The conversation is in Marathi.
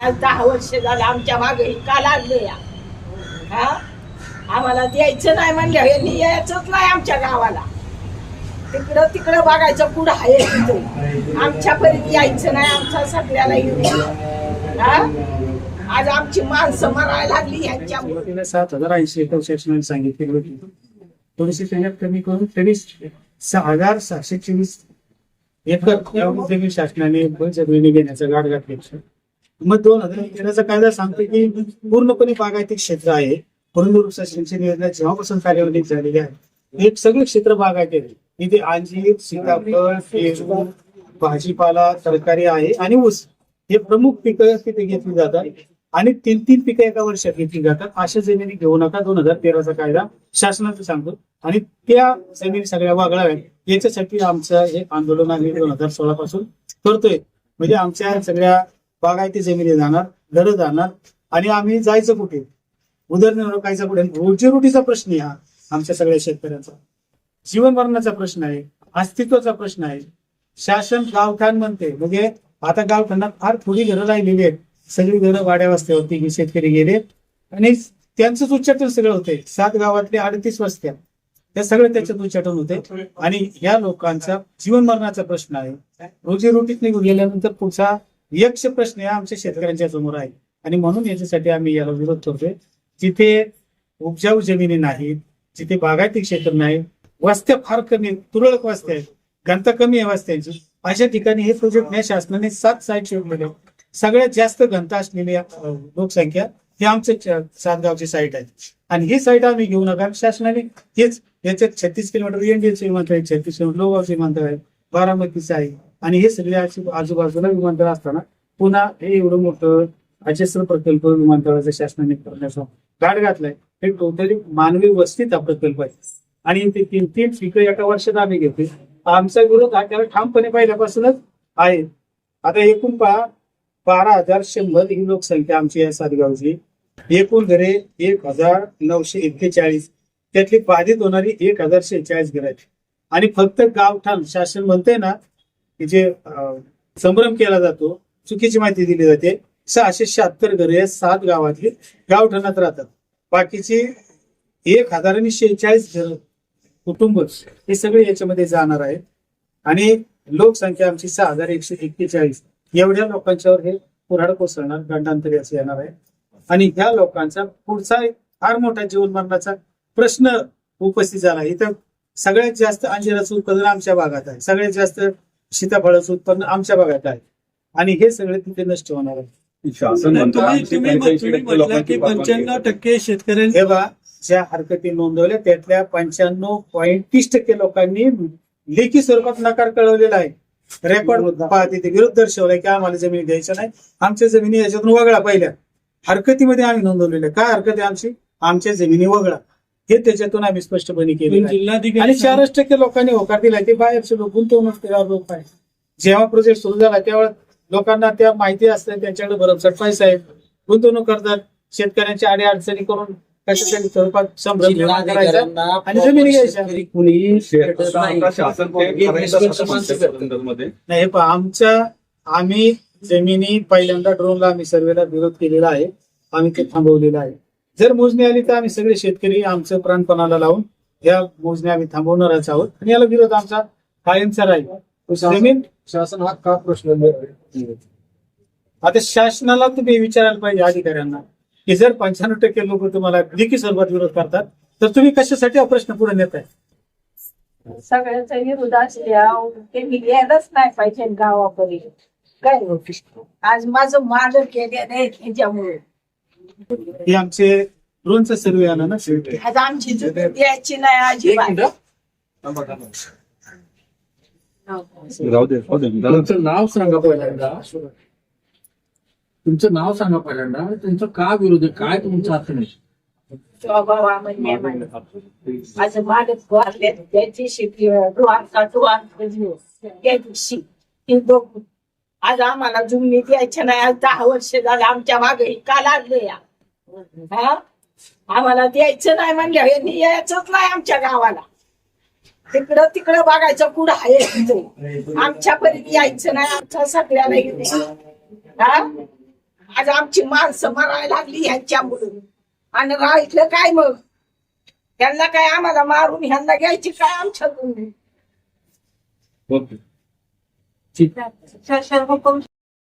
आज दहा वर्ष झालं आमच्या मागे का लागले या? हा? आम्हाला द्यायचं नाही म्हणलं यांनी यायचंच नाही आमच्या गावाला. तिकडं तिकडं बघायचं पुढं आहे तिथं. आमच्यापर्यंत यायचं नाही आमच्या सगळ्याला येऊ हा? आज आमची माणसं मरायला लागली ह्यांच्या सुरुवातीला सात हजार ऐंशी एकर शासनाने सांगितलेली होती थोडीशी त्याच्यात कमी करून तरी सहा हजार सहाशे चोवीस एकर शासनाने जमिनी घेण्याचा गाठ घातली. मग दोन हजार तेराचा कायदा सांगतो की पूर्णपणे बागायती क्षेत्र आहे. परंतु सिंचन योजना जेव्हापासून कार्यान्वित झालेली आहे. एक सगळे क्षेत्र बागायती आहे. इथे अंजीर सीताफळ पेरू भाजीपाला तरकारी आहे आणि ऊस. हे प्रमुख पिकं तिथे घेतली जातात आणि तीन तीन पिकं एका वर्षात घेतली जातात. अशा जमिनी घेऊ नका. दोन हजार तेराचा कायदा शासनाचा सांगतो. आणि त्या जमिनी सगळ्या वागळाव्यात. याच्यासाठी आमचं हे आंदोलन आम्ही दोन हजार सोळा पासून करतोय. म्हणजे आमच्या सगळ्या बागायती जमिनी जाणार घरं जाणार आणि आम्ही जायचं कुठे? उदरनिर्वाह कायचा कुठे? रोजीरोटीचा प्रश्न आहे हा आमच्या सगळ्या शेतकऱ्यांचा. जीवन मरणाचा प्रश्न आहे अस्तित्वाचा प्रश्न आहे. शासन गावठाण म्हणते म्हणजे आता गावठाणात फार थोडी घरं राहिलेली आहेत. सगळी घरं वाड्या वस्त्यावरती हे शेतकरी गेले. आणि त्यांचंच उच्चाटन सगळं होते सात गावातले अडतीस वस्त्या. त्या सगळं त्याच्यात उच्चाटन होते आणि या लोकांचा जीवन मरणाचा प्रश्न आहे. रोजीरोटीत निघून गेल्यानंतर पुढचा यक्ष प्रश्न आमच्या शेतकऱ्यांच्या समोर आहे. आणि म्हणून याच्यासाठी आम्ही याला विरोध करतोय. जिथे उपजाऊ जमिनी नाहीत जिथे बागायती क्षेत्र नाही वस्त्या फार कमी तुरळक वस्त्या आहेत घनता कमी आहे वस्त्यांची. अशा ठिकाणी हे प्रोजेक्ट या शासनाने सात साईट शोधलेले सगळ्यात जास्त घनता असलेली लोकसंख्या हे आमचे च- सातगावची साईट आहे. आणि ही साईट आम्ही घेऊ नका. शासनाने हेच याच्यात छत्तीस किलोमीटर एनडीएचं विमानतळ आहे छत्तीस किलोमीटर लोगावचं विमानतळ आहे बारामतीचं आहे. आणि हे सगळे आजूबाजूला विमानतळ असताना पुन्हा हे एवढं मोठं अजस्र प्रकल्प विमानतळाचा शासनाने करण्याचा गाड घातलाय. हे टोटली मानवी वस्तीचा प्रकल्प आहे. आणि ते तीन तीन पिकं एका वर्षात आम्ही घेतोय. आमचा विरोध हा त्याला ठामपणे पहिल्यापासूनच आहे. आता एकूण पहा बारा हजार शंभर ही लोकसंख्या आमची आहे सातगावची. एकूण घरे एक हजार नऊशे एक्केचाळीस. त्यातली बाधित होणारी एक हजार शेहेचाळीस घरं आहेत. आणि फक्त गावठाण शासन म्हणते ना जे संभ्रम केला जातो चुकीची माहिती दिली जाते सहाशे शहात्तर घरे सात गावातली गावठाणात राहतात. बाकीची एक हजार आणि शेहेचाळीस घर कुटुंब हे सगळे याच्यामध्ये जाणार आहेत. आणि लोकसंख्या आमची सहा हजार एकशे एक्केचाळीस. एवढ्या लोकांच्यावर हे कुऱ्हाड कोसळणार गंडांतरी असं येणार आहे. आणि ह्या लोकांचा पुढचा एक फार मोठा जीवनमरणाचा प्रश्न उपस्थित झाला. इथं सगळ्यात जास्त अंजिराचं उत्पादन आमच्या भागात आहे. सगळ्यात जास्त सीताफळाचं उत्पन्न आमच्या भागात आहे. आणि हे सगळे तिथे नष्ट होणार आहे. शासन म्हणतं तुम्ही आमची तुम्ही म्हण- 85 तुम्ही टक्के म्हटलं लोकांची की परवानगी पंच्याण्णव. टक्के शेतकऱ्यांनी हे बा ज्या हरकती नोंदवल्या त्यातल्या पंच्याण्णव पॉईंट तीस टक्के लोकांनी लेखी स्वरूपात नकार कळवलेला आहे. रेकॉर्ड पहा तिथे विरोध दर्शवलाय की आम्हाला जमीन द्यायच्या नाही. आमच्या जमिनी याच्यातून वगळा पहिल्या. हरकतीमध्ये आम्ही नोंदवलेल्या. काय हरकत आहे आमची? आमच्या जमिनी वगळा. हे त्याच्यातून आम्ही स्पष्टपणे केले आणि जिल्हाधिकारी चारच टक्के लोकांनी होकार दिला ते बाहेरचे लोक गुंतवणूक केल्यावर लोक आहे जेव्हा प्रोजेक्ट सुरू झाला तेव्हा लोकांना त्या माहिती असते. त्यांच्याकडे भरमसाठ पैसा आहे गुंतवणूक करतात. शेतकऱ्यांच्या आडी अडचणी करून कशातरी स्वरूपात संभ्रम निर्माण करायचा? आणि जमिनी घ्यायच्या. नाही. हे पहा आमच्या आम्ही जमिनी पहिल्यांदा ड्रोनला आम्ही सर्वेला विरोध केलेला आहे. आम्ही ते थांबवलेलं आहे. जर मोजणी आली तर आम्ही सगळे शेतकरी आमचं प्राणपणाला लावून या मोजणी आम्ही थांबवणारच आहोत. आणि याला विरोध आमचा कायमचा राहील. जमीन शासन हा का प्रश्न आता शासनाला तुम्ही विचारायला पाहिजे अधिकाऱ्यांना की जर पंच्याण्णव टक्के लोक तुम्हाला लेखी स्वरूपात विरोध करतात तर तुम्ही कशासाठी हा प्रश्न पुढे नेताय? सगळ्यांचा विरोध असल्या त्यांनी यायलाच नाही पाहिजे गावापर्यंत काय? आज माझं मालक केले नाही त्याच्यामुळे. हे आमचे ड्रोनचा सर्वे आला ना शेवटी. आज आमची द्यायची नाही अजिबात राहू दे राहू दे. तुमचं नाव सांगा पहिल्यांदा. तुमचं नाव सांगा पहिल्यांदा. तुमचं का विरोध? आहे काय तुमचं अर्थ नाही बाबा म्हणजे माझं मालक वारले त्या दिवशी डोळांचा डोळांचा जीव त्या दिवशी ते बघून. आज आम्हाला जुमनी द्यायच्या नाही. आज दहा वर्ष झालं आमच्या मागे का लागले या? हा? आम्हाला द्यायचं नाही म्हणलं यांनी यायचंच नाही आमच्या गावाला. तिकडं तिकडं बघायचं पुढं आहे तिथं आमच्यापर्यंत यायचं नाही आमच्या सगळ्याला. हा? आज आमची माणसं मरायला लागली ह्यांच्यामुळे. आणि राहिलं काय मग? ह्यांना काय आम्हाला मारून ह्यांना घ्यायची काय आमच्या